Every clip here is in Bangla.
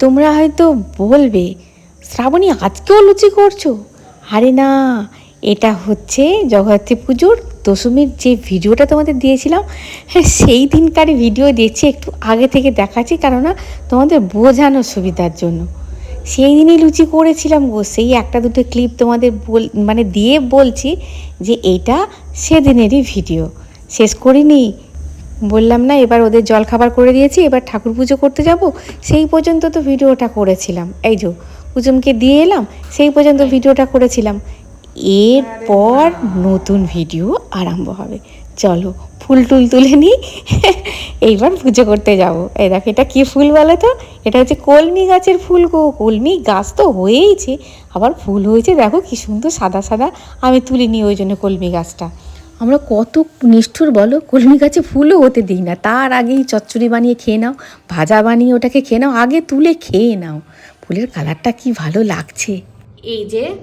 তোমরা হয়তো বলবে, শ্রাবণী, আজকেও লুচি করছ? আরে না, এটা হচ্ছে জগদ্ধাত্রী পুজোর দশমীর যে ভিডিওটা তোমাদের দিয়েছিলাম হ্যাঁ সেই দিনকার ভিডিও দিয়েছি, একটু আগে থেকে দেখাচ্ছি, কেননা তোমাদের বোঝানোর সুবিধার জন্য। সেই দিনই লুচি করেছিলাম গো, সেই একটা দুটো ক্লিপ তোমাদের বল মানে দিয়ে বলছি যে এটা সেদিনেরই ভিডিও। শেষ করিনি বললাম, না, এবার ওদের জল খাবার করে দিয়েছি, এবার ঠাকুর পুজো করতে যাব। সেই পর্যন্ত তো ভিডিওটা করেছিলাম। এই যে কুচুমকে দিয়ে এলাম, সেই পর্যন্ত ভিডিওটা করেছিলাম। এরপর নতুন ভিডিও আরম্ভ হবে। চলো, ফুল টুল তুলে নিই, এইবার পুজো করতে যাব। এই দেখো, এটা কী ফুল বলো তো? এটা হচ্ছে কলমি গাছের ফুল গো, কলমি গাছ তো হয়েইছে, আবার ফুল হয়েছে, দেখো কি সুন্দর সাদা সাদা, আমি তুলিনি ওই জন্য কলমি গাছটা। আমরা কত নিষ্ঠুর বলো, কলমি গাছে ফুলও হতে দিই না। তার আগেই চচ্চড়ি বানিয়ে খেয়ে নাও, ভাজা বানিয়ে ওটাকে খেয়ে নাও, আগে তুলে খেয়ে নাও। ফুলের কালারটা কি ভালো লাগছে। এই যে,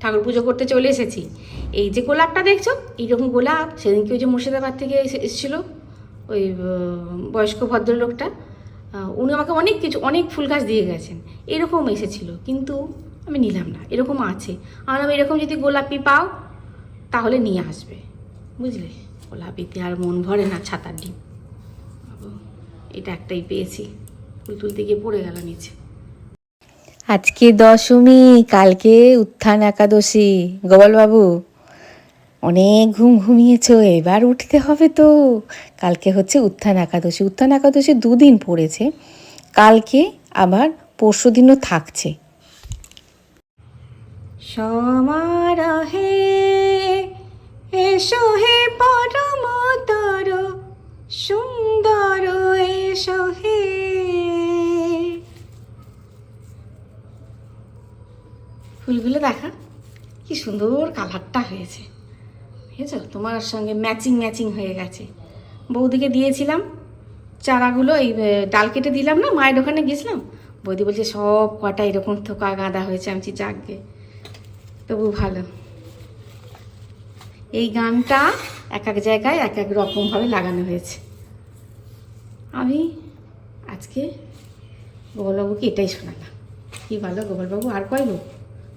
ঠাকুর পুজো করতে চলে এসেছি। এই যে গোলাপটা দেখছ? এইরকম গোলাপ, সেদিনকে ওই যে মুর্শিদাবাদ থেকে এসে- এসেছিল, ওই বয়স্ক ভদ্রলোকটা। উনি আমাকে অনেক কিছু, অনেক ফুল গাছ দিয়ে গেছেন। এরকম এসেছিল, কিন্তু আমি নিলাম না, এরকম আছে। আমার এরকম যদি গোলাপি পাও, তাহলে নিয়ে আসবে। বুঝলে? গোলাপিতে আর মন ভরে না ছাতার ডিম। এটা একটাই পেয়েছি। ফুল তুলতে গিয়ে পড়ে গেল নিচে। আজকে দশমী কালকে উত্থান একাদশী। গোপালবাবু অনেক ঘুম ঘুমিয়েছ এবার উঠতে হবে তো। কালকে হচ্ছে উত্থান একাদশী। উত্থান একাদশী দুদিন পড়েছে। কালকে আবার পরশু দিনও থাকছে। সমারহে এসো হে পরমতর, সুন্দর এসো হে। ফুলগুলো দেখা, কি সুন্দর কালারটা হয়েছে। বুঝেছ? তোমার সঙ্গে ম্যাচিং ম্যাচিং হয়ে গেছে। বৌদিকে দিয়েছিলাম চারাগুলো, এই ডাল কেটে দিলাম না, মায়ের ওখানে গেছিলাম। বৌদি বলছে, সব কটা এরকম থোকা গাঁদা হয়েছে, আমি যাকগে তবু ভালো। এই গানটা এক এক জায়গায় এক এক রকমভাবে লাগানো হয়েছে। আমি আজকে গোপালবাবুকে এটাই শোনালাম। কি ভালো গোপালবাবু, আর কয় গো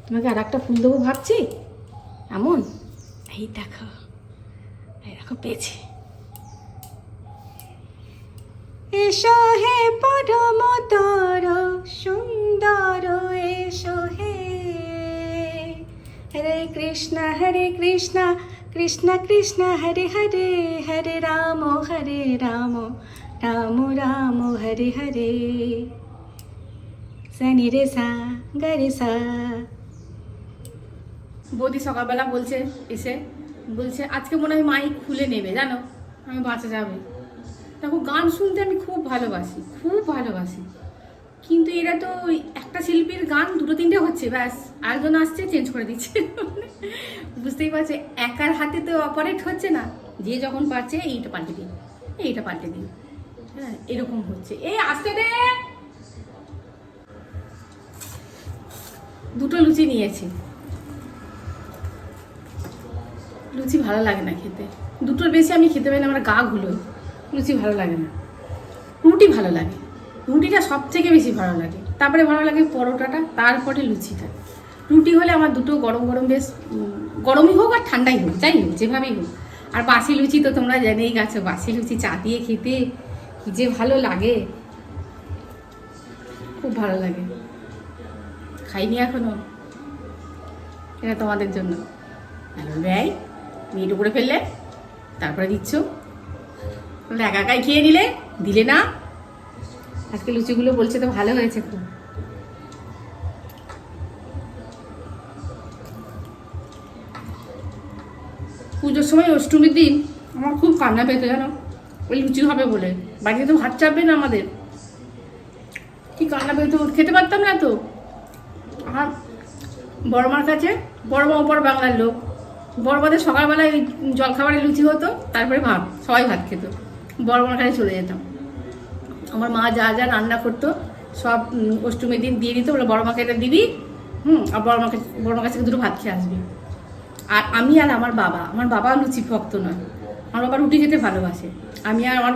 তোমাকে আর একটা ফুল দেবো ভাবছি? এমন? এই দেখো এই দেখো, পেয়েছি। এসো হে পরমতর সুন্দর এসো হে। হরে কৃষ্ণ হরে কৃষ্ণ কৃষ্ণ কৃষ্ণ, হরে হরে হরে রাম হরে রাম রাম রাম, হরে হরে। সনি রে, সা গরে সা। বৌদি সকালবেলা বলছে, এসে বলছে, আজকে মনে হয় মাইক খুলে নেবে, জানো? আমি বাঁচা যাবে। দেখো, গান শুনতে আমি খুব ভালোবাসি খুব ভালোবাসি। কিন্তু এরা তো একটা শিল্পীর গান দুটো তিনটে হচ্ছে, ব্যাস। আরেকজন আসছে চেঞ্জ করে দিচ্ছে। বুঝতেই পারছে, একার হাতে তো অপারেট হচ্ছে না। যে যখন পারছে, এইটা পাল্টে দিন, এইটা পাল্টে দিন। হ্যাঁ এরকম হচ্ছে। এই, আসতে দে! দুটো লুচি নিয়েছি। লুচি ভালো লাগে না খেতে। দুটোর বেশি আমি খেতে পারি না, আমার গা ঘুলোয়। লুচি ভালো লাগে না। রুটি ভালো লাগে। রুটিটা সব থেকে বেশি ভালো লাগে। তারপরে ভালো লাগে পরোটাটা, তারপরে লুচিটা। রুটি হলে আমার দুটো গরম গরম বেশ গরমই হোক আর ঠান্ডাই হোক, যাই হোক, যেভাবেই হোক। আর বাসি লুচি তো তোমরা জেনেই গেছো, বাসি লুচি চা দিয়ে খেতে যে ভালো লাগে। খুব ভালো লাগে। খাইনি এখনও। এটা তোমাদের জন্য। ব্যয়। মিট উপরে ফেললে, তারপরে দিচ্ছ। একা একাই খেয়ে নিলে, দিলে না। আজকে লুচিগুলো বলছে তো ভালো হয়েছে খুব। পুজোর সময় অষ্টমীর দিন আমার খুব কান্না পেতো জানো? ওই লুচি হবে বলে। বাড়িতে তো ভাত চাপবে না আমাদের। কি কান্না পেতো? খেতে পারতাম না তো। আর বড়মার কাছে, বড়মা ওপর বাংলার লোক। বড়মাদের সকালবেলায় জলখাবারে লুচি হতো, তারপরে ভাত, সবাই ভাত খেত। বড়মার কাছে চলে যেতাম। আমার মা যা যা রান্না করতো, সব অষ্টমীর দিন দিয়ে দিত, বলে, বড় মাকে এটা দিবি, হুম, আর বড় মাকে, বড় মার কাছে থেকে দুটো ভাত খেয়ে আসবি। আর আমি আর আমার বাবা আমার বাবা লুচি ভক্ত নয়, আমার বাবা রুটি খেতে ভালোবাসে। আমি আর আমার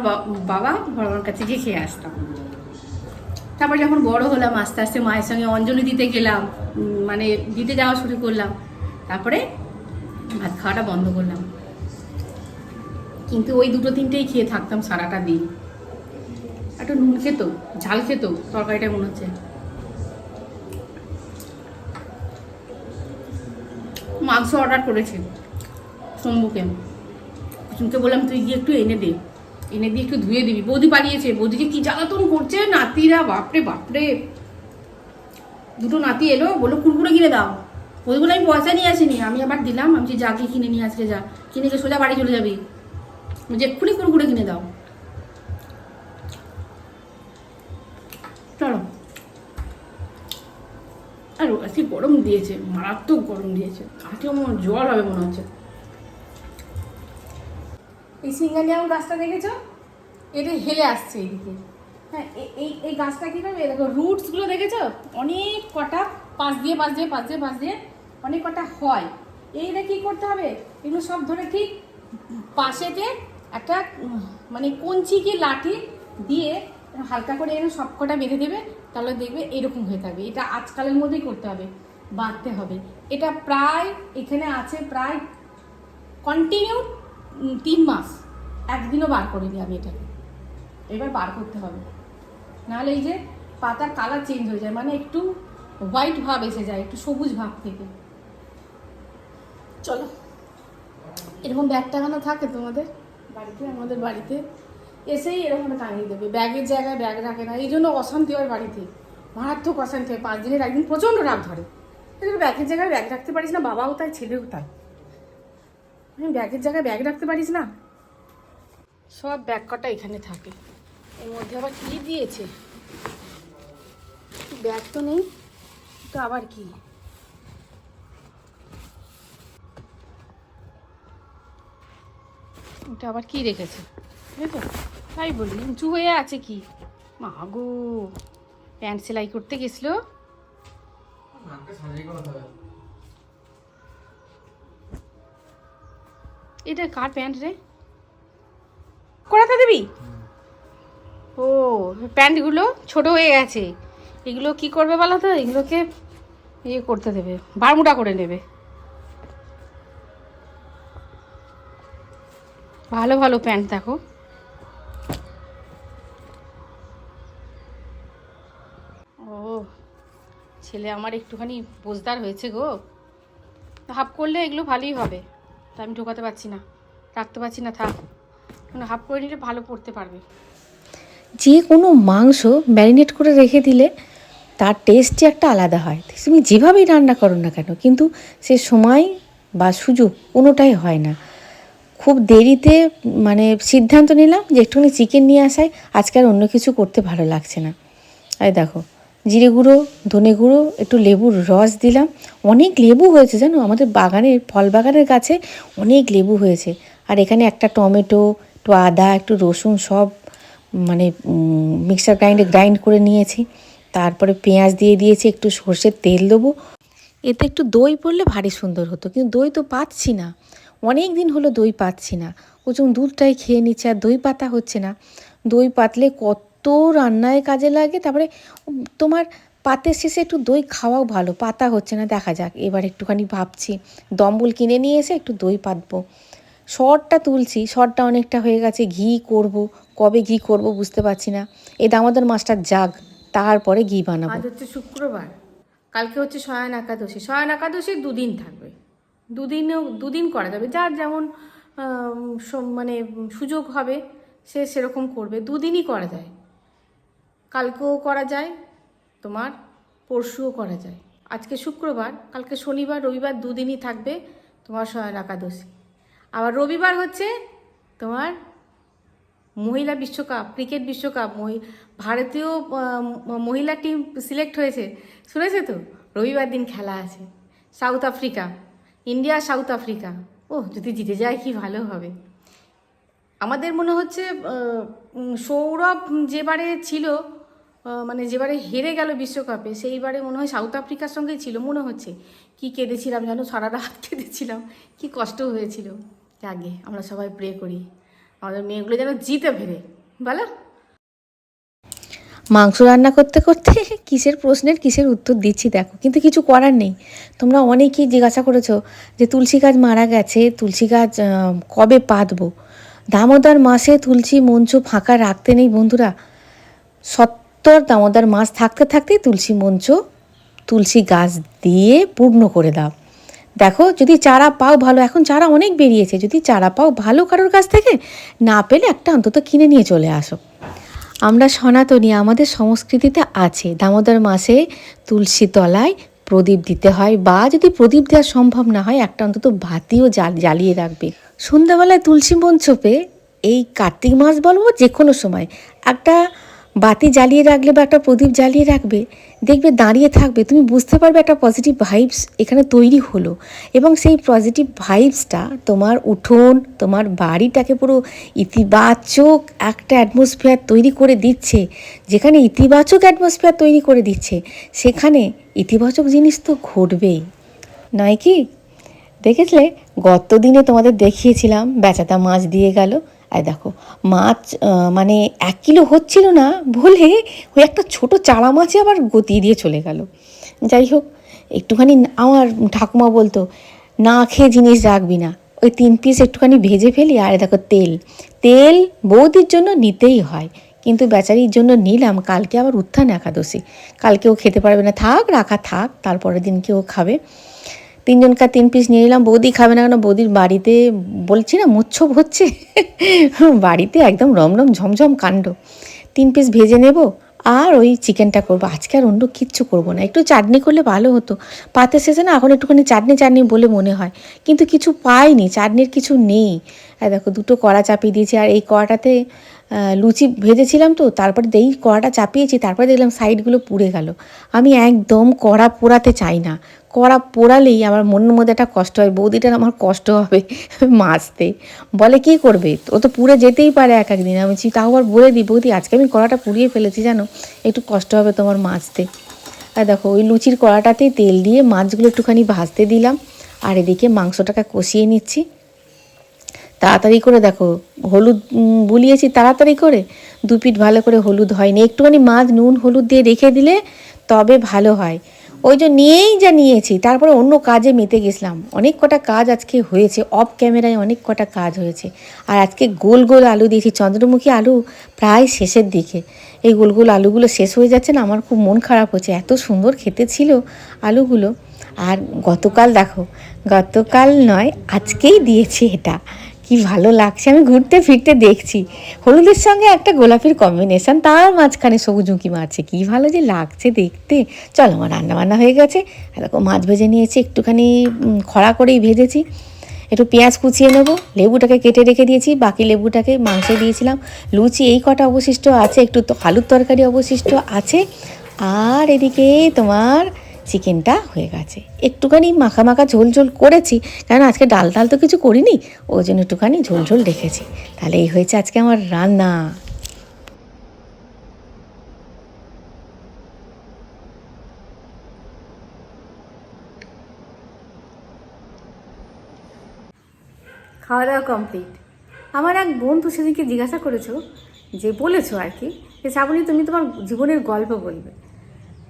বাবা বড় মার কাছে গিয়ে খেয়ে আসতাম। তারপর যখন বড় হলাম, আস্তে আস্তে মায়ের সঙ্গে অঞ্জলি দিতে গেলাম মানে দিতে যাওয়া শুরু করলাম। তারপরে ভাত খাওয়াটা বন্ধ করলাম। কিন্তু ওই দুটো তিনটেই খেয়ে থাকতাম সারাটা দিন। একটু নুন খেত, ঝাল খেত, তরকারিটা মনে হচ্ছে। মাংস অর্ডার করেছে শম্ভুকে। কুসুমকে বললাম, তুই গিয়ে একটু এনে দে, এনে দিয়ে একটু ধুয়ে দিবি। বৌদি পালিয়েছে, বৌদিকে কি জ্বালাতন করছে? নাতিরা, বাপরে বাপরে। দুটো নাতি এলো, বলল, কুরকুরে কিনে দাও। বৌদি বলে আমি পয়সা নিয়ে আসিনি, আমি আবার দিলাম। আমি যে কিনে নিয়ে আসলে যা, কিনে গিয়ে সোজা বাড়ি চলে যাবি। যে এক্ষুনি কুরকুরে কিনে দাও। চলো আর আজকে গরম দিয়েছে, মারাত্মক গরম দিয়েছে। আজকে আমার জল হবে মনে হচ্ছে। এই সিঙ্গানিয়াম গাছটা দেখেছ? এটা হেলে আসছে এইদিকে। হ্যাঁ এই এই গাছটা কীভাবে? দেখো, রুটসগুলো দেখেছ? অনেক কটা পাশ দিয়ে পাশ দিয়ে পাশ দিয়ে পাশ দিয়ে অনেক কটা হয়। এইটা কী করতে হবে? এগুলো সব ধরে ঠিক পাশেতে একটা মানে কঞ্চি কি লাঠি দিয়ে হালকা করে এনে সব কটা বেঁধে দেবে, তাহলে দেখবে এরকম হয়ে থাকবে। এটা আজকালের মধ্যেই করতে হবে, বাঁধতে হবে। এটা প্রায়, এখানে আছে প্রায় কন্টিনিউ তিন মাস। একদিনও বার করিনি আমি এটাকে। এবার বার করতে হবে। নাহলে এই যে পাতার কালার চেঞ্জ হয়ে যায় মানে একটু হোয়াইট ভাব এসে যায়, একটু সবুজ ভাব থেকে। চলো। এরকম ব্যাগ টাঙানো থাকে তোমাদের? বাড়িতে? আমাদের বাড়িতে? এসেই এরকম একটা টাঙিয়ে দেবে। ব্যাগের জায়গায় ব্যাগ রাখে না এই জন্য অশান্তি হয় বাড়িতে। মারাত্মক অশান্তি হয়, পাঁচ দিনের একদিন প্রচণ্ড রাগ ধরে। এদের ব্যাগের জায়গায় ব্যাগ রাখতে পারিস না, বাবাও তাই, ছেলেও তাই। আমি ব্যাগের জায়গায় ব্যাগ রাখতে পারিস না? সব ব্যাগ কটা এখানে থাকে। এর মধ্যে আবার কি দিয়েছে? ব্যাগ তো নেই, তো আবার কি? এটা আবার কি রেখেছে? বুঝেছ তাই বলি, উঁচু হয়ে আছে কি? মা গো, প্যান্ট সেলাই করতে গেছিল। এটা কার প্যান্ট রে? করাতে দিবি? ও, প্যান্টগুলো ছোট হয়ে গেছে। এগুলো কি করবে বলো তো? এগুলোকে ইয়ে করতে দেবে বারমুটা করে নেবে। ভালো ভালো প্যান্ট দেখো ও ছেলে আমার একটুখানি বোঝদার হয়েছে গো। হাফ করলে এগুলো ভালোই হবে, তা আমি ঢোকাতে পারছি না, রাখতে পারছি না, থাক। হাফ করে নিলে ভালো পড়তে পারবে। যে কোনো মাংস ম্যারিনেট করে রেখে দিলে তার টেস্টই একটা আলাদা হয়। তুমি যেভাবেই রান্না করো না কেন, কিন্তু সে সময় বা সুযোগ কোনোটাই হয় না। খুব দেরিতে মানে সিদ্ধান্ত নিলাম যে একটুখানি চিকেন নিয়ে আসাই আজকে আর অন্য কিছু করতে ভালো লাগছে না। এই দেখো জিরে গুঁড়ো, ধনে গুঁড়ো, একটু লেবুর রস দিলাম। অনেক লেবু হয়েছে, জানো? আমাদের বাগানের, ফল বাগানের গাছে অনেক লেবু হয়েছে। আর এখানে একটা টমেটো, একটু আদা, একটু রসুন সব মানে মিক্সার গ্রাইন্ডে গ্রাইন্ড করে নিয়েছি। তারপরে পেঁয়াজ দিয়ে দিয়েছি, একটু সর্ষের তেল দেবো। এতে একটু দই পড়লে ভারী সুন্দর হতো, কিন্তু দই তো পাচ্ছি না। অনেক দিন হলো দই পাচ্ছি না। ওজন দুধটাই খেয়ে নিচ্ছে, আর দই পাতা হচ্ছে না। দই পাতলে কত রান্নায় কাজে লাগে, তারপরে তোমার পাতের শেষে একটু দই খাওয়াও ভালো, পাতা হচ্ছে না, দেখা যাক। এবার একটুখানি ভাবছি, দম্বল কিনে নিয়ে এসে একটু দই পাতবো। শরটা তুলছি, শরটা অনেকটা হয়ে গেছে, ঘি করব, কবে ঘি করব বুঝতে পারছি না। এই দামোদর মাছটার জাগ তারপরে ঘি বানাবো। আজ হচ্ছে শুক্রবার, কালকে হচ্ছে শয়ন একাদশী। শয়ন একাদশী দুদিন থাকবে। দুদিনেও, দুদিন করা যাবে। যার যেমন মানে সুযোগ হবে, সে সেরকম করবে। দুদিনই করা যায়। কালকেও করা যায়, তোমার পরশুও করা যায়। আজকে শুক্রবার, কালকে শনিবার, রবিবার দুদিনই থাকবে তোমার শয়ন একাদশী। আবার রবিবার হচ্ছে তোমার মহিলা বিশ্বকাপ, ক্রিকেট বিশ্বকাপ, মহি- ভারতীয় মহিলা টিম সিলেক্ট হয়েছে। শুনেছে তো? রবিবার দিন খেলা আছে। South Africa, India, South Africa. ও যদি জিতে যায় কি ভালো হবে। আমাদের মনে হচ্ছে সৌরভ যেবারে ছিল মানে যেবারে হেরে গেল বিশ্বকাপে, সেইবারে মনে হয় সাউথ আফ্রিকার সঙ্গেই ছিল, মনে হচ্ছে। কি কেঁদেছিলাম জানো সারা রাত কেঁদেছিলাম, কি কষ্ট হয়েছিল। আগে আমরা সবাই প্রে করি। আমাদের মেয়েগুলো যেন জিতে ফেরে। বলো। মাংস রান্না করতে করতে কিসের প্রশ্নের কিসের উত্তর দিচ্ছি দেখো, কিন্তু কিছু করার নেই। তোমরা অনেকেই জিজ্ঞাসা করেছ যে তুলসী গাছ মারা গেছে, তুলসী গাছ কবে পাতবো? দামোদর মাসে তুলসী মঞ্চ ফাঁকা রাখতে নেই বন্ধুরা। সত্তর দামোদর মাস থাকতে থাকতেই তুলসী মঞ্চ, তুলসী গাছ দিয়ে পূর্ণ করে দাও। দেখো, যদি চারা পাও ভালো, এখন চারা অনেক বেরিয়েছে, যদি চারা পাও ভালো কারোর কাছ থেকে না পেলে একটা অন্তত কিনে নিয়ে চলে আসো। আমরা সনাতনী, আমাদের সংস্কৃতিতে আছে, দামোদর মাসে তুলসী তলায় প্রদীপ দিতে হয়, বা যদি প্রদীপ দেওয়া সম্ভব না হয়, একটা অন্তত বাতিও জ্বাল- জ্বালিয়ে রাখবে। সন্ধ্যাবেলায় তুলসী মঞ্চপে এই কার্তিক মাস বলব যে কোনো সময়, একটা বাতি জ্বালিয়ে রাখলে বা একটা প্রদীপ জ্বালিয়ে রাখবে, দেখবে দাঁড়িয়ে থাকবে। তুমি বুঝতে পারবে একটা পজিটিভ ভাইবস এখানে তৈরি হলো। এবং সেই পজিটিভ ভাইবসটা তোমার উঠোন, তোমার বাড়িটাকে পুরো ইতিবাচক একটা অ্যাটমসফিয়ার তৈরি করে দিচ্ছে। যেখানে ইতিবাচক অ্যাটমসফিয়ার তৈরি করে দিচ্ছে, সেখানে ইতিবাচক জিনিস তো ঘটবেই। নয় কি? দেখেছিলে? গত দিনে তোমাদের দেখিয়েছিলাম বেচাটা মাছ দিয়ে গেল। আর দেখো, মাছ মানে এক কিলো হচ্ছিল না বলে ওই একটা ছোট চারা মাছে আবার গতিয়ে দিয়ে চলে গেল। যাই হোক, একটুখানি আমার ঠাকুমা বলতো, না খেয়ে জিনিস রাখবি না। ওই তিন পিস একটুখানি ভেজে ফেলি, আর দেখো তেল। তেল বৌদির জন্য নিতেই হয়, কিন্তু বেচারির জন্য নিলাম, কালকে আবার উত্থান একাদশী। কালকে ও খেতে পারবে না, থাক, রাখা থাক, তারপরের দিন কেউ খাবে। তিনজনকার তিন পিস নিয়ে নিলাম। বৌদি খাবে না কেন? বৌদির বাড়িতে বলছি না মোচ্ছব হচ্ছে। বাড়িতে একদম রমরম, ঝমঝম কাণ্ড। তিন পিস ভেজে নেব আর ওই চিকেনটা করব। আজকে আর অন্য কিচ্ছু করব না। একটু চাটনি করলে ভালো হতো। পাতে শেষে না এখন একটুখানি চাটনি চাটনি বলে মনে হয়। কিন্তু কিছু পাইনি, চাটনির কিছু নেই। আর দেখো, দুটো কড়া চাপিয়ে দিয়েছি। আর এই কড়াটাতে লুচি ভেজেছিলাম তো, তারপরে এই কড়াটা চাপিয়েছি, তারপরে দেখলাম সাইডগুলো পুড়ে গেল। আমি একদম কড়া পোড়াতে চাই না। কড়া পোড়ালেই আমার মনের মধ্যে একটা কষ্ট হয়। বৌদিটার আমার কষ্ট হবে মাজতে বলে কি করবে? ও তো পুড়ে যেতেই পারে এক একদিন। আমি তাও আবার বলে দিই বৌদি, আজকে আমি কড়াটা পুড়িয়ে ফেলেছি জানো? একটু কষ্ট হবে তোমার মাছতে আর দেখো, ওই লুচির কড়াটাতেই তেল দিয়ে মাছগুলো একটুখানি ভাজতে দিলাম। আর এদিকে মাংসটাকে কষিয়ে নিচ্ছি। তাড়াতাড়ি করে দেখো, হলুদ বুলিয়েছি তাড়াতাড়ি করে। দু পিঠ ভালো করে হলুদ হয়নি। একটুখানি মাছ, নুন, হলুদ দিয়ে রেখে দিলে তবে ভালো হয়। ওই যে নিয়েই যা নিয়েছি, তারপরে অন্য কাজে মেতে গেছিলাম। অনেক কটা কাজ আজকে হয়েছে অফ ক্যামেরায় অনেক কটা কাজ হয়েছে। আর আজকে গোল গোল আলু দিয়েছি, চন্দ্রমুখী আলু প্রায় শেষের দিকে। এই গোল গোল আলুগুলো শেষ হয়ে যাচ্ছে না, আমার খুব মন খারাপ হচ্ছে। এত সুন্দর খেতে ছিল আলুগুলো। আর গতকাল দেখো, গতকাল নয়, আজকেই দিয়েছি এটা। কি ভালো লাগছে। আমি ঘুরতে ফিরতে দেখছি। হলুদের সঙ্গে একটা গোলাপির কম্বিনেশন তার মাঝখানে সবুজ উঁকি মারছে। কি ভালো যে লাগছে দেখতে। চল, আমার রান্না বান্না হয়ে গেছে। এরকম মাছ ভেজে নিয়েছি, একটুখানি খরা করেই ভেজেছি। একটু পেঁয়াজ কুচিয়ে নেব। লেবুটাকে কেটে রেখে দিয়েছি। বাকি লেবুটাকে মাংসে দিয়েছিলাম। লুচি এই কটা অবশিষ্ট আছে। একটু তো আলুর তরকারি অবশিষ্ট আছে। আর এদিকে তোমার চিকেনটা হয়ে গেছে। একটুখানি মাখা মাখা ঝোল ঝোল করেছি কারণ আজকে ডাল ডাল তো কিছু করিনি, ওই জন্য একটুখানি ঝোল ঝোল রেখেছি তাহলে এই হয়েছে আজকে আমার রান্না। খাওয়া দাওয়া কমপ্লিট। আমার এক বন্ধু সেদিনকে জিজ্ঞাসা করেছ, যে বলেছ আর কি, যে শ্রাবণী তুমি তোমার জীবনের গল্প বলবে।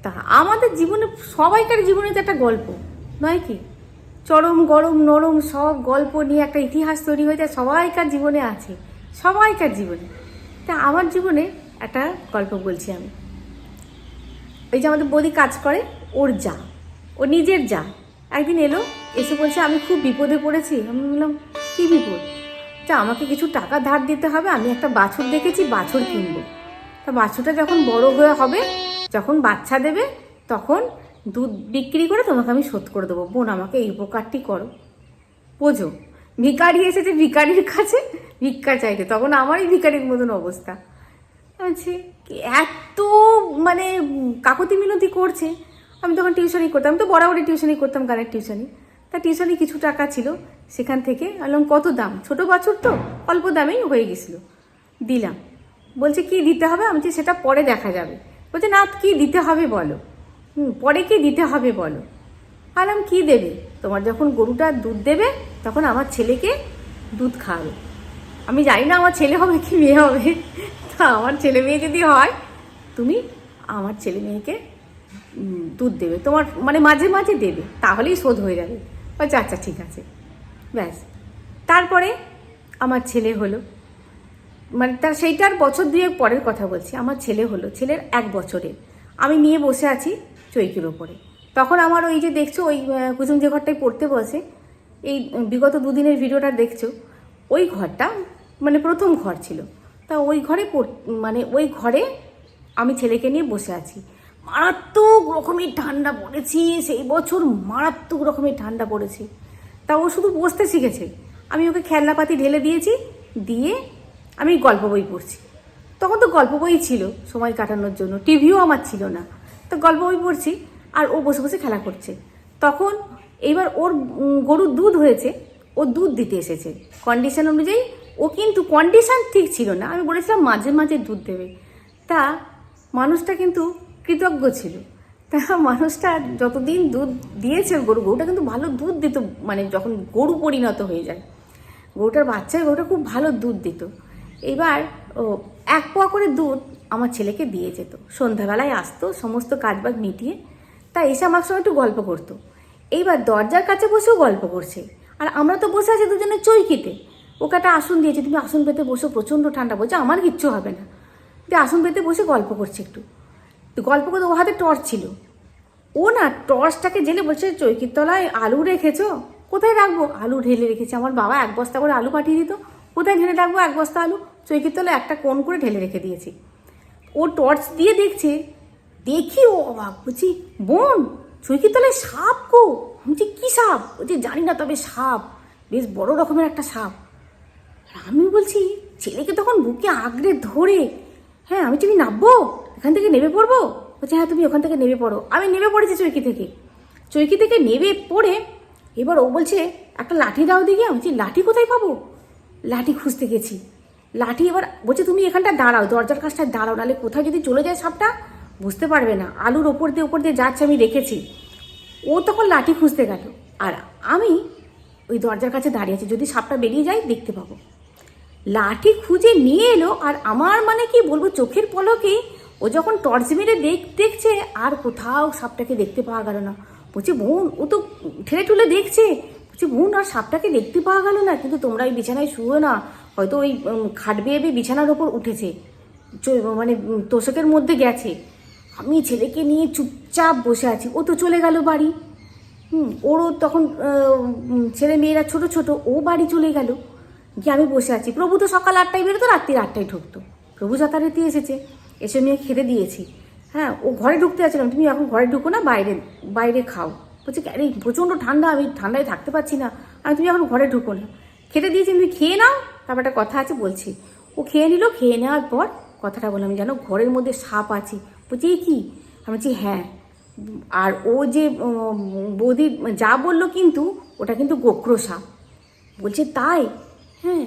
তা আমাদের জীবনে, সবাইকার জীবনে তো একটা গল্প, নয় কি? চরম, গরম, নরম সব গল্প নিয়ে একটা ইতিহাস তৈরি হয়ে যায়, সবাইকার জীবনে আছে, সবাইকার জীবনে। তা আমার জীবনে একটা গল্প বলছি আমি। ওই যে আমাদের বৌদি কাজ করে, ওর যা, ও নিজের যা। একদিন এলো, এসে বলছে, আমি খুব বিপদে পড়েছি। আমি বললাম, কী বিপদ? তা আমাকে কিছু টাকা ধার দিতে হবে, আমি একটা বাছুর দেখেছি, বাছুর কিনবো। তা বাছুরটা যখন বড় হয়ে হবে যখন বাচ্চা দেবে, তখন দুধ বিক্রি করে তোমাকে আমি শোধ করে দেবো। বোন, আমাকে এই উপকারটি করো। বোঝো ভিকারি এসেছে ভিকারির কাছে, ভিক্ষা চাইতে। তখন আমারই ভিকারির মতন অবস্থা। বলছি এত মানে কাকতি মিনতি করছে? আমি তখন টিউশনই করতাম। তো বরাবরই টিউশনই করতাম, গানের টিউশনি তা টিউশনি কিছু টাকা ছিল সেখান থেকে। বললাম, কত দাম? ছোট বাছুর তো, অল্প দামেই হয়ে গেছিল। দিলাম। বলছে, কি দিতে হবে? আমি সেটা পরে দেখা যাবে। বলছে না কি দিতে হবে বলো? হুম, পরে কি দিতে হবে বলো? আলাম, কি দেবে? তোমার যখন গরুটা দুধ দেবে, তখন আমার ছেলেকে দুধ খাওয়াবে। আমি জানি না আমার ছেলে হবে কি মেয়ে হবে। তা আমার ছেলে মেয়ে যদি হয়, তুমি আমার ছেলে মেয়েকে দুধ দেবে। তোমার মানে মাঝে মাঝে দেবে, তাহলেই শোধ হয়ে যাবে। বলছে আচ্ছা ঠিক আছে। ব্যাস। তারপরে আমার ছেলে হলো। মানে তার সেইটার বছর দুয়েক পরের কথা বলছি, আমার ছেলে হলো, ছেলের এক বছরের। আমি নিয়ে বসে আছি চৈকির ওপরে। তখন আমার ওই যে দেখছ, ওই কুসুম যে ঘরটায় পড়তে বসে, এই বিগত দুদিনের ভিডিওটা দেখছ, ওই ঘরটা মানে প্রথম ঘর ছিল। তা ওই ঘরে মানে ওই ঘরে আমি ছেলেকে নিয়ে বসে আছি। মারাত্মক রকমের ঠান্ডা পড়েছি, সেই বছর মারাত্মক রকমের ঠান্ডা পড়েছে। তা ও শুধু বসতে শিখেছে। আমি ওকে খেলনাপাতি ঢেলে দিয়েছি, দিয়ে আমি গল্প বই পড়ছি। তখন তো গল্প বই ছিল সময় কাটানোর জন্য, টিভিও আমার ছিল না। তো গল্প বই পড়ছি আর ও বসে বসে খেলা করছে। তখন এইবার ওর গরুর দুধ হয়েছে, ও দুধ দিতে এসেছে। কন্ডিশন অনুযায়ী ও কিন্তু কন্ডিশন ঠিক ছিল না। আমি বলেছিলাম, মাঝে মাঝে দুধ দেবে। তা মানুষটা কিন্তু কৃতজ্ঞ ছিল। তা মানুষটা যতদিন দুধ দিয়েছে গরু, গরুটা কিন্তু ভালো দুধ দিত মানে যখন গরু পরিণত হয়ে যায়। গরুটার বাচ্চা গরুটা খুব ভালো দুধ দিত। এবার ও এক পোয়া করে দুধ আমার ছেলেকে দিয়ে যেত। সন্ধ্যাবেলায় আসতো, সমস্ত কাজবাজ মিটিয়ে তা এসে আমার সঙ্গে একটু গল্প করতো। এইবার দরজার কাছে বসেও গল্প করছে। আর আমরা তো বসে আছি দুজনে চৈকিতে। ওকে একটা আসন দিয়েছে, তুমি আসন পেতে বসো, প্রচণ্ড ঠান্ডা বলছে আমার কিচ্ছু হবে না। দিয়ে আসন পেতে বসে গল্প করছে একটু। গল্প করতে ও হাতে টর্চ ছিল। ও না টর্চটাকে জেলে বলছে চৈকির তলায় আলু রেখেছো? কোথায় রাখব? আলু ঢেলে রেখেছি। আমার বাবা এক বস্তা করে আলু পাঠিয়ে দিত। কোথায় ঢেলে রাখব? এক বস্তা আলু? চৈকির তলায় একটা কোন করে ঢেলে রেখে দিয়েছি। ও টর্চ দিয়ে দেখছে, দেখি ও অবাক বলছি, বোন চৈকির তলায় সাপ কো বলছি, কী সাপ? বলছি, জানি না তবে সাপ, বেশ বড় রকমের একটা সাপ। আমি বলছি, ছেলেকে তখন বুকে আগড়ে ধরে হ্যাঁ আমি তুমি নামবো এখান থেকে নেমে পড়ব? বলছে হ্যাঁ তুমি ওখান থেকে নেমে পড়ো। আমি নেমে পড়েছি চৈকি থেকে। চৈকি থেকে নেমে পড়ে এবার ও বলছে, একটা লাঠি দাও দিকে আমি বলছি, লাঠি কোথায় পাবো? লাঠি খুঁজতে গেছি। লাঠি এবার বলছে, তুমি এখানটা দাঁড়াও, দরজার কাছটা দাঁড়াও, নাহলে কোথাও যদি চলে যায় সাপটা, বুঝতে পারবে না। আলুর ওপর দিয়ে ওপর দিয়ে যাচ্ছে, আমি রেখেছি। ও তখন লাঠি খুঁজতে গেল। আর আমি ওই দরজার কাছে দাঁড়িয়ে আছি, যদি সাপটা বেরিয়ে যায়, দেখতে পাবো। লাঠি খুঁজে নিয়ে এলো, আর আমার মানে কি বলব, চোখের পলকে ও যখন টর্চ মেরে দেখ, দেখছে, আর কোথাও সাপটাকে দেখতে পাওয়া গেল না। বলছে, বোন, ও তো ঠেলে ঠুলে দেখছে। বলছে, বোন, আর সাপটাকে দেখতে পাওয়া গেল না, কিন্তু তোমরা ওই বিছানায় শুও না। হয়তো ওই খাট বেয়ে বিছানার ওপর উঠেছে। মানে তোষকের মধ্যে গেছে। আমি ছেলেকে নিয়ে চুপচাপ বসে আছি। ও তো চলে গেল বাড়ি। হুম, ওরও তখন ছেলে মেয়েরা ছোট ছোট, ও বাড়ি চলে গেল। গিয়ে আমি বসে আছি। প্রভু তো সকাল আটটায় বেরোতো রাত্রির আটটায় ঢুকতো। প্রভু যথারীতি এসেছে। এসে নিয়ে খেতে দিয়েছি। হ্যাঁ ও ঘরে ঢুকতে যাচ্ছিলাম তুমি এখন ঘরে ঢুকো না, বাইরে বাইরে খাও। বলছে আরে প্রচণ্ড ঠান্ডা, আমি ঠান্ডায় থাকতে পারছি না। আমি তুমি এখন ঘরে ঢুকো না। খেতে দিয়েছি, তুমি খেয়ে নাও তারপর একটা কথা আছে, বলছি। ও খেয়ে নিল, খেয়ে নেওয়ার পর কথাটা বললাম, জানো, ঘরের মধ্যে সাপ আছে। বলছি, "এ কি? আমি বলছি হ্যাঁ। আর ও যে বৌদি যা বলল কিন্তু, ওটা কিন্তু গোখরো সাপ। বলছে, তাই? হ্যাঁ।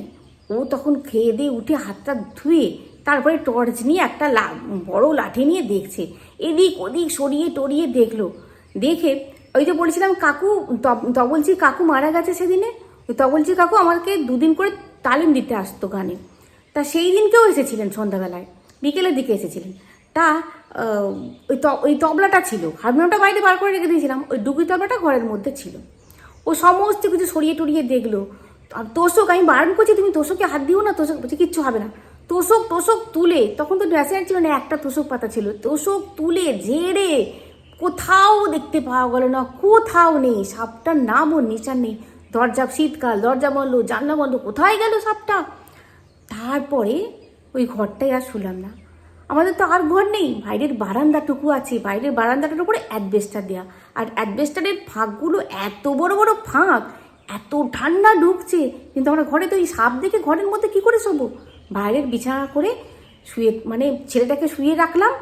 ও তখন খেয়ে দিয়ে উঠে হাতটা ধুয়ে তারপরে টর্চ নিয়ে একটা লা, বড় লাঠি নিয়ে দেখছে। এদিক ওদিক সরিয়ে টরিয়ে দেখল। দেখে ওই যে বলছিলাম, কাকু, তব- তবলচি কাকু মারা গেছে সেদিনে? ওই তবলচি কাকু আমাকে দুদিন করে তালিম দিতে আসতো গানে। তা সেই দিনকেও এসেছিলেন সন্ধ্যাবেলায়, বিকেলের দিকে এসেছিলেন। তা ওই ওই তবলাটা ছিল, হারমোনিয়ামটা বাইরে বার করে রেখে দিয়েছিলাম, ওই ডুবি তবলাটা ঘরের মধ্যে ছিল। ও সমস্ত কিছু সরিয়ে টরিয়ে দেখল তোষক, আমি বারণ করছি, তুমি তোষকে হাত দিও না, তোষক বলছি, কিচ্ছু হবে না। তোষক তোষক তুলে, তখন তো ড্রেসিং ছিল না, একটা তোষক পাতা ছিল, তোষক তুলে ঝেড়ে কোথাও দেখতে পাওয়া গেল না, কোথাও নেই, সাপটার নাম ওর নিশান নেই। দরজা, শীতকাল, দরজা বন্ধ, জানলা বন্ধ, কোথায় গেল সাপটা তারপরে ওই ঘরটাই আর শুলাম না। আমাদের তো আর ঘর নেই, বাইরের বারান্দাটুকু আছে। বাইরের বারান্দাটার উপরে অ্যাডবেস্টার দেওয়া আর অ্যাডবেস্টারের ফাঁকগুলো এত বড় বড় ফাঁক, এত ঠান্ডা ঢুকছে, কিন্তু আমরা ঘরে তো এই সাপ দেখে ঘরের মধ্যে কি করে শোবো? বাইরের বিছানা করে শুয়ে মানে ছেলেটাকে শুয়ে রাখলাম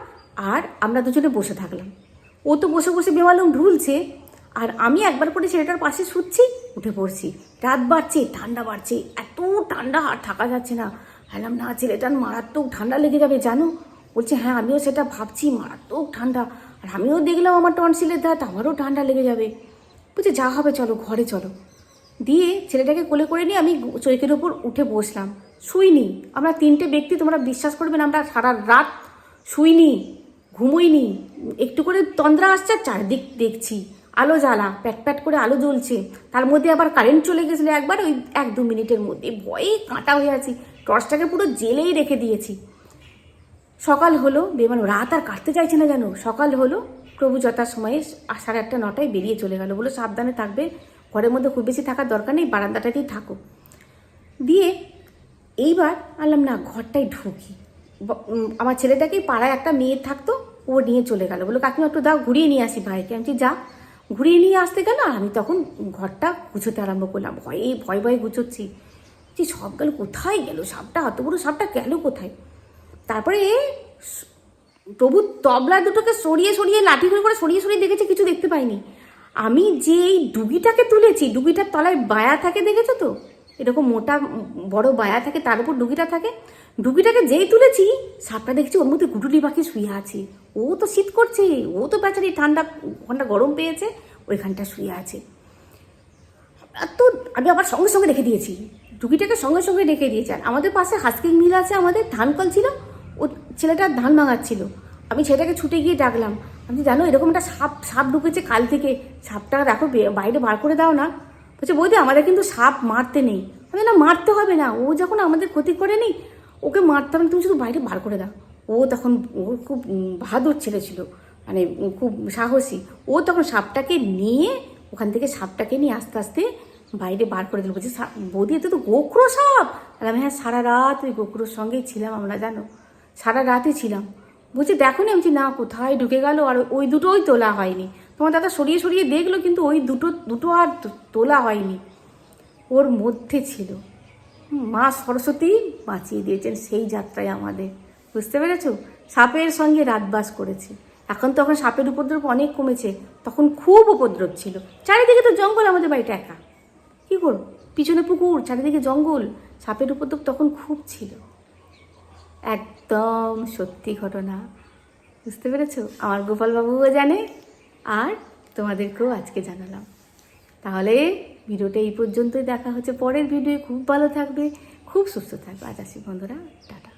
আর আমরা দুজনে বসে থাকলাম। ও তো বসে বসে বেমালুম ঢুলছে আর আমি একবার করে ছেলেটার পাশে শুচ্ছি, উঠে পড়ছি। রাত বাড়ছে, ঠান্ডা বাড়ছে, এত ঠান্ডা আর থাকা যাচ্ছে না। ভাবলাম, না, ছেলেটার মারাত্মক ঠান্ডা লেগে যাবে, জানো? বলছে হ্যাঁ আমিও সেটা ভাবছি, মারাত্মক ঠান্ডা। আর আমিও দেখলাম আমার টনসিলের ধাত আমারও ঠান্ডা লেগে যাবে। বলছে, যা হবে, চলো, ঘরে চলো। দিয়ে ছেলেটাকে কোলে করে নিয়ে আমি চৈকের ওপর উঠে বসলাম। শুইনি, আমরা তিনটে ব্যক্তি, তোমরা বিশ্বাস করবে না, আমরা সারা রাত শুইনি, ঘুমোইনি। একটু করে তন্দ্রা আসছে, আর চারদিক দেখছি। আলো জ্বালা, প্যাট প্যাট করে আলো জ্বলছে। তার মধ্যে আবার কারেন্ট চলে গেছিল একবার ওই এক দু মিনিটের মধ্যে। ভয়ে কাঁটা হয়ে আছি। টর্চটাকে পুরো জেলেই রেখে দিয়েছি। সকাল হলো বেমান রাত আর কাটতে চাইছে না জানো সকাল হলো, প্রভু যথার সময়ে সাড়ে আটটা, নটায় বেরিয়ে চলে গেল বলে সাবধানে থাকবে। ঘরের মধ্যে খুব বেশি থাকার দরকার নেই, বারান্দাটাতেই থাকো। দিয়ে এইবার আনলাম না, ঘরটায় ঢুকি। আমার ছেলেটাকেই পাড়ায় একটা মেয়ে থাকতো, ও নিয়ে চলে গেল বলে, কাকিমা, একটু দাও, ঘুরিয়ে নিয়ে আসি ভাইকে। আমি যা। ঘুরিয়ে নিয়ে আসতে গেল আর আমি তখন ঘরটা গুছোতে আরম্ভ করলাম। ভয়ে, ভয়, ভয়ে গুছোচ্ছি। যে সব গেল কোথায় গেল? সাপটা অত বড় সাপটা গেল কোথায়? তারপরে প্রভু তবলা দুটোকে সরিয়ে সরিয়ে, লাঠি করে করে সরিয়ে সরিয়ে দেখেছে, কিছু দেখতে পাইনি। আমি যে এই ডুগিটাকে তুলেছি, ডুগিটার তলায় বায়া থাকে, দেখেছ তো? এরকম মোটা, বড় বায়া থাকে, তার উপর ডুগিটা থাকে। ডুগিটাকে যেই তুলেছি, সাপটা দেখছি ওর মধ্যে গুটুলি পাখি শুয়ে আছে। ও তো শীত করছে, ও তো বেচারি ঠান্ডা ওখানটা গরম পেয়েছে, ওইখানটা শুয়ে আছে। তো আমি আবার সঙ্গে সঙ্গে রেখে দিয়েছি। টুকিটাকে সঙ্গে সঙ্গে রেখে দিয়েছি। আর আমাদের পাশে হাসকিং মিল আছে, আমাদের ধান কল ছিল, ও ছেলেটা ধান ভাঙাচ্ছিল। আমি ছেলেটাকে ছুটে গিয়ে ডাকলাম, আমি জানো, এরকম একটা সাপ সাপ ঢুকেছে কাল থেকে। সাপটা দেখো বাইরে বার করে দাও না। বলছে, বৌদি, আমাদের কিন্তু সাপ মারতে নেই। আমি না মারতে হবে না। ও যখন আমাদের ক্ষতি করে নেই ওকে মারতাম তুমি শুধু বাইরে বার করে দাও। ও তখন, ও খুব বাহাদুর ছেলে ছিল মানে খুব সাহসী। ও তখন সাপটাকে নিয়ে, ওখান থেকে সাপটাকে নিয়ে আস্তে আস্তে বাইরে বার করে দিল। বলছে, "সা- বৌদি, এতে তো গোখরো সাপ! আমি হ্যাঁ সারা রাত ওই গোখরোর সঙ্গেই ছিলাম আমরা, জানো? সারা রাতই ছিলাম। বলছি, দেখো না, আমি না, কোথায় ঢুকে গেল? আর ওই দুটোই তোলা হয়নি। তোমার দাদা সরিয়ে সরিয়ে দেখল, কিন্তু ওই দুটো দুটো আর তোলা হয়নি। ওর মধ্যে ছিল। মা সরস্বতী বাঁচিয়ে দিয়েছেন সেই যাত্রায় আমাদের। বুঝতে পেরেছ? সাপের সঙ্গে রাতবাস করেছি। এখন তখন সাপের উপদ্রব অনেক কমেছে। তখন খুব উপদ্রব ছিল। চারিদিকে তো জঙ্গল, আমাদের বাড়িটা একা। কী করব? পিছনে পুকুর, চারিদিকে জঙ্গল। সাপের উপদ্রব তখন খুব ছিল। একদম সত্যি ঘটনা। বুঝতে পেরেছ? আমার গোপালবাবুও জানে, আর তোমাদেরকেও আজকে জানালাম। তাহলে ভিডিওটা এই পর্যন্তই দেখা হচ্ছে পরের ভিডিও খুব ভালো থাকবে, খুব সুস্থ থাকবে। আজ আসি বন্ধুরা, টাটা।